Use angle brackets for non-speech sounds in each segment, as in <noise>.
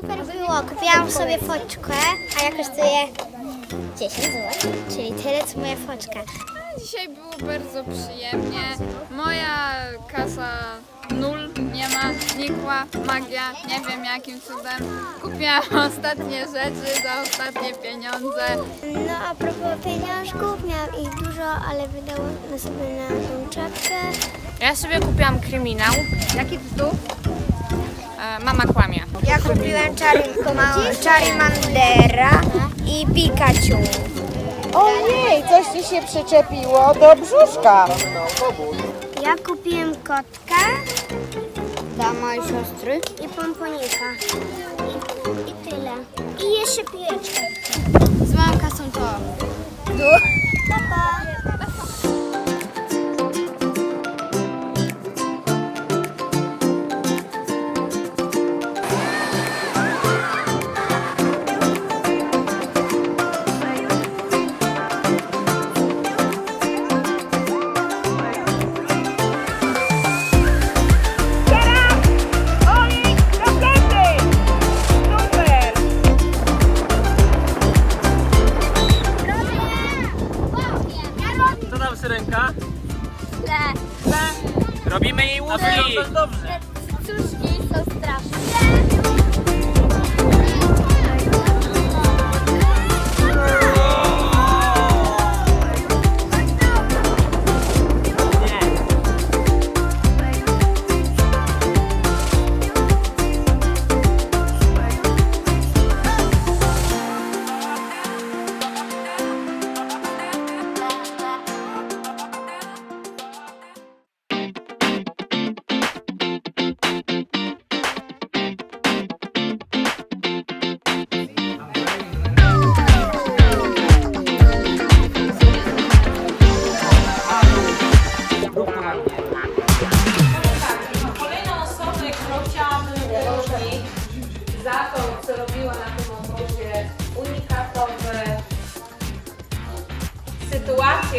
Super było, kupiłam sobie foczkę, a ja kosztuje 10 zł, czyli tyle co moja foczka. Dzisiaj było bardzo przyjemnie. Moja kasa nul nie ma, znikła, magia, nie wiem jakim cudem. Kupiłam <laughs> ostatnie rzeczy za ostatnie pieniądze. No a propos pieniążków, miałam ich dużo, ale wydałam na sobie na tą czapkę. Ja sobie kupiłam kryminał. Jaki tytuł? Mama kłamie. Ja kupiłem Charimandera i Pikachu. Ojej, coś ci się przyczepiło do brzuszka. Ja kupiłem kotka dla mojej siostry i pomponika. I, I tyle. I jeszcze piłeczkę. Z małą kasą to. Pa, pa. Łuski. Dobrze. Cuszki są straszne.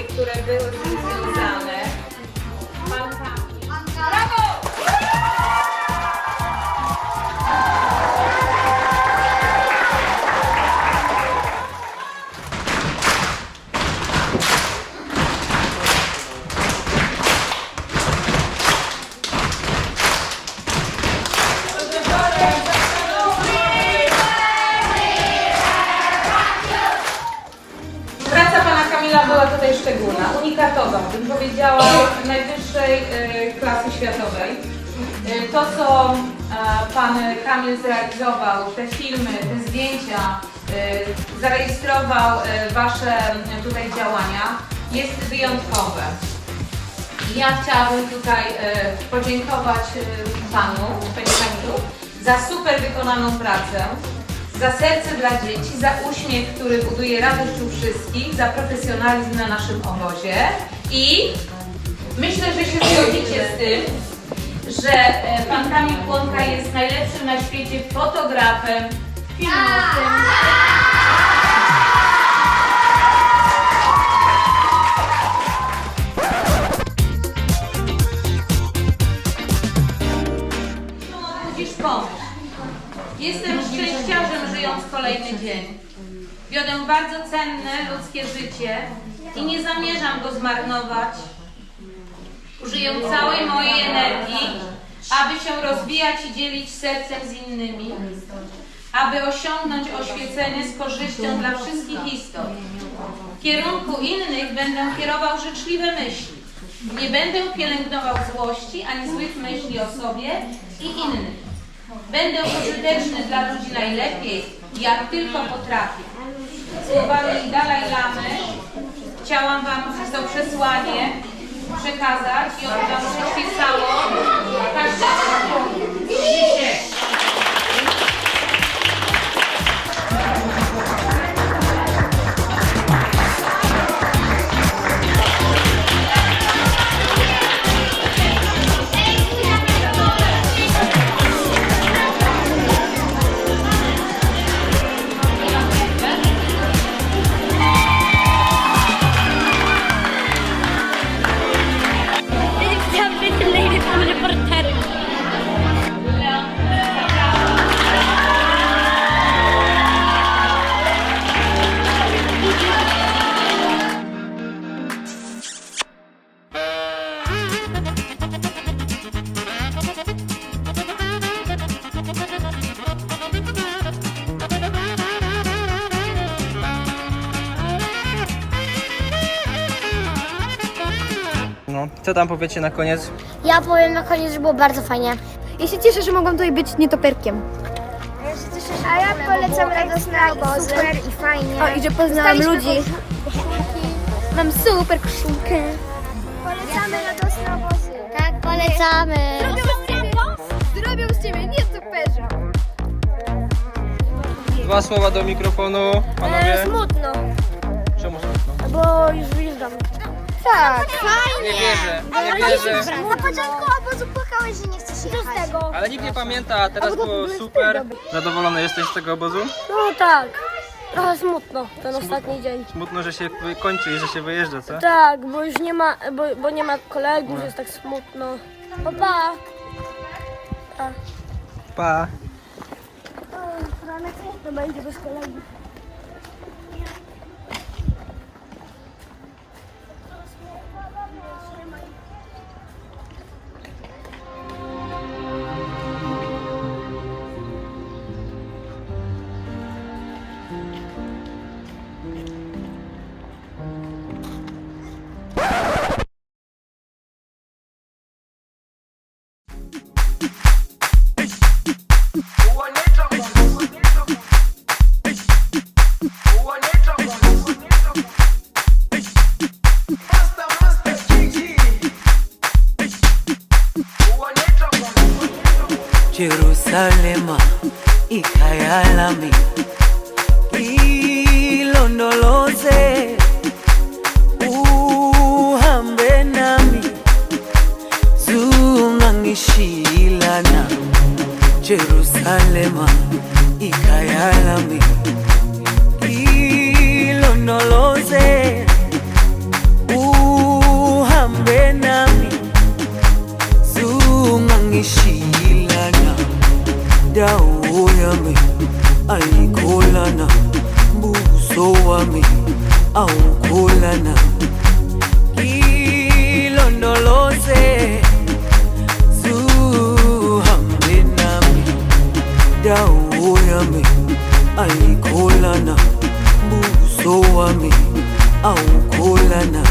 Które były z tym związane. Unikatowa, bym powiedziała najwyższej e, klasy światowej. E, To, co e, pan Kamil zrealizował, te filmy, te zdjęcia, zarejestrował wasze tutaj działania, jest wyjątkowe. Ja chciałabym tutaj podziękować panu, panie Kamilu, za super wykonaną pracę, za serce dla dzieci, za uśmiech, który buduje radość u wszystkich, za profesjonalizm na naszym obozie i myślę, że się zgodzicie z tym, że e, pan Kamil Płonka jest najlepszym na świecie fotografem, filmowym. Bardzo cenne ludzkie życie i nie zamierzam go zmarnować. Użyję całej mojej energii, aby się rozwijać i dzielić sercem z innymi, aby osiągnąć oświecenie z korzyścią dla wszystkich istot. W kierunku innych będę kierował życzliwe myśli. Nie będę pielęgnował złości ani złych myśli o sobie i innych. Będę pożyteczny dla ludzi najlepiej, jak tylko potrafię. Słowami Dalaj Lamy. Chciałam Wam to przesłanie przekazać i ono Wam przyświecało każdego Co tam powiecie na koniec? Ja powiem na koniec, że było bardzo fajnie. Ja się cieszę, że mogłam tutaj być nietoperkiem. A ja polecam radosne obozy. Super i fajnie. O, i że poznałam ludzi. Mam super koszulkę. Polecamy radosne obozy. Tak, polecamy. Zrobią z ciebie nietoperza. Dwa słowa do mikrofonu, panowie. Smutno, Czemu smutno? bo już wyjeżdżam. Tak. Nie wierzę, nie wierzę. Na początku obozu płakałeś, że nie chcesz jechać. Z tego. Ale nikt nie pamięta, a teraz było super. Zadowolony jesteś z tego obozu? No tak. Trochę smutno ten ostatni dzień. Smutno, że się wy- kończy i że się wyjeżdża, co? Tak, bo już nie ma, bo, bo nie ma kolegów, jest tak smutno. Papa. Pa. To będzie bez kolegów. Jerusalema ikayalami, ilondoloze uhambe nami zungangishilana Jerusalema ikayalami, ilondoloze uhambe nami zungangishilana indawo yami ayikholana buso wami awukholana ilondoloze zuhambe nami indawo yami ayikholana buso wami awukholana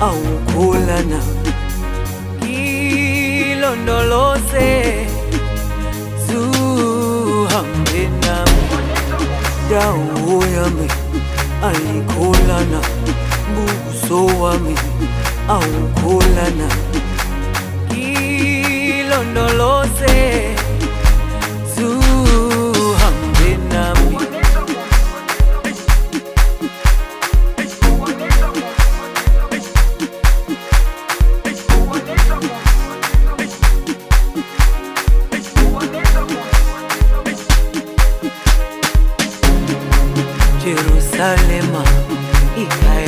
au kulana. Kilondoloze zuhambena dau yami alikulana. Buso wami au kulana. Kilondoloze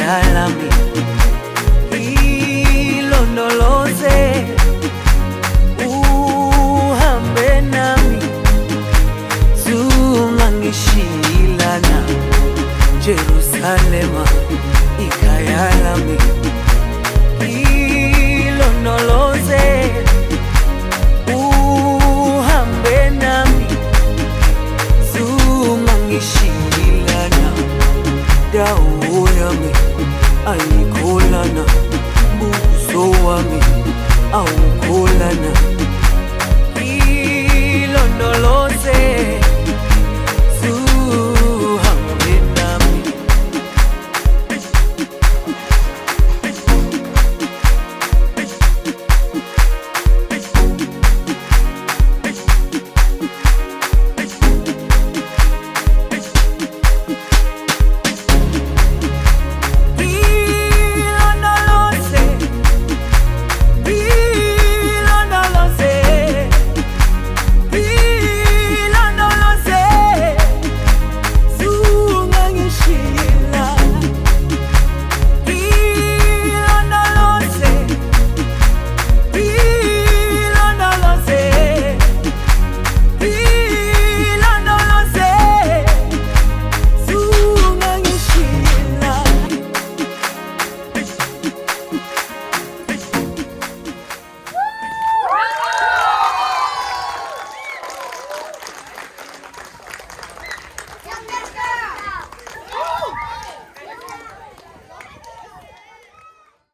lami ilondoloze uhambe nami. Zungangishilana Jerusalema ikhaya ayikholana buso wami awukholana